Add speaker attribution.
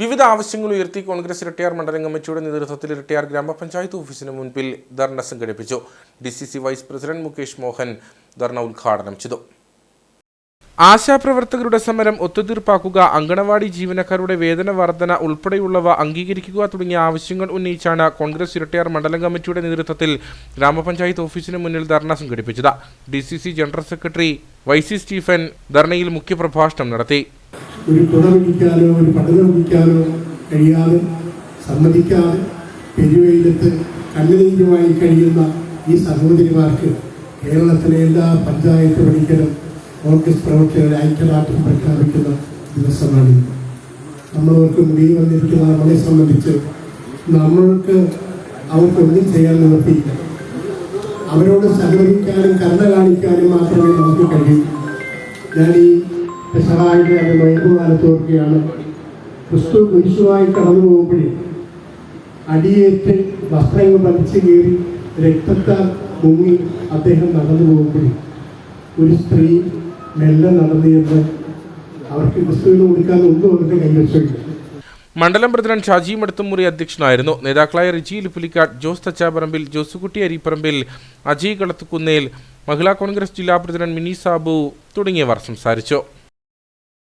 Speaker 1: വിവിധ ആവശ്യങ്ങൾ ഉയർത്തി കോൺഗ്രസ് ഇരട്ടിയാർ മണ്ഡലം കമ്മിറ്റിയുടെ നേതൃത്വത്തിൽ ഇരട്ടിയാർ ഗ്രാമപഞ്ചായത്ത് ഓഫീസിന് മുൻപിൽ ധർണ സംഘടിപ്പിച്ചു. D C C vice president Mukesh Mohan ധർണ ഉദ്ഘാടനം ചെയ്തു. ആശാപ്രവർത്തകരുടെ സമരം ഒത്തുതീർപ്പാക്കുക അങ്കണവാടി ജീവനക്കാരുടെ വേതന വർധന ഉൾപ്പെടെയുള്ളവ അംഗീകരിക്കുക തുടങ്ങിയ ആവശ്യങ്ങൾ ഉന്നയിച്ചാണ് കോൺഗ്രസ് ഇരട്ടിയാർ മണ്ഡലം കമ്മിറ്റിയുടെ നേതൃത്വത്തിൽ ഗ്രാമപഞ്ചായത്ത് ഓഫീസിന് മുന്നിൽ ധർണ സംഘടിപ്പിച്ചത്. D general secretary Y C Stephen ധർണയിൽ മുഖ്യപ്രഭാഷണം നടത്തി.
Speaker 2: ഒരു കുട പിടിക്കാനോ ഒരു പഠനം പിടിക്കാനോ കഴിയാതെ സമ്മതിക്കാതെ പെരുവെയിലത്ത് കണ്ണുനീരുമായി കഴിയുന്ന ഈ സഹോദരിമാർക്ക് കേരളത്തിലെ എല്ലാ പഞ്ചായത്ത് പണിക്കലും കോൺഗ്രസ് പ്രവർത്തകരുടെ ഐക്യദാർഢ്യം പ്രഖ്യാപിക്കുന്ന ദിവസമാണ്. നമ്മളവർക്ക് മുടി വന്നിരിക്കുന്ന നമ്മളെ സംബന്ധിച്ച് നമ്മൾക്ക് അവർക്കൊന്നും ചെയ്യാൻ നിവർത്തിയില്ല. അവരോട് സഹകരിക്കാനും കരുണ കാണിക്കാനും മാത്രമേ നമുക്ക് കഴിയൂ. ഞാൻ ഈ പെസഹായുടെ അത് വൈകുകാലത്ത് ഓർക്കുകയാണ്. ക്രിസ്തു കുരിശുമായി കടന്നു പോകുമ്പോഴേ അടിയേറ്റ് വസ്ത്രങ്ങൾ വലിച്ചു കയറി രക്തത്താൽ മുങ്ങി അദ്ദേഹം നടന്നു പോകുമ്പോഴേ ഒരു സ്ത്രീ മെല്ലെ നടന്നു ചെന്ന് അവർക്ക് ക്രിസ്തുവിന് കൊടുക്കാൻ ഒന്നും അവരുടെ കൈവശമില്ല
Speaker 1: മണ്ഡലം പ്രസിഡന്റ് ഷാജി മടുത്തുമുറി അധ്യക്ഷനായിരുന്നു. നേതാക്കളായ റിജി ലിപ്പുലിക്കാട് ജോസ് തച്ചാപറമ്പിൽ ജോസുകുട്ടി അരിപ്പറമ്പിൽ അജയ് കളത്തുകുന്നേൽ മഹിളാ കോൺഗ്രസ് ജില്ലാ പ്രസിഡന്റ് മിനി സാബു തുടങ്ങിയവർ സംസാരിച്ചു.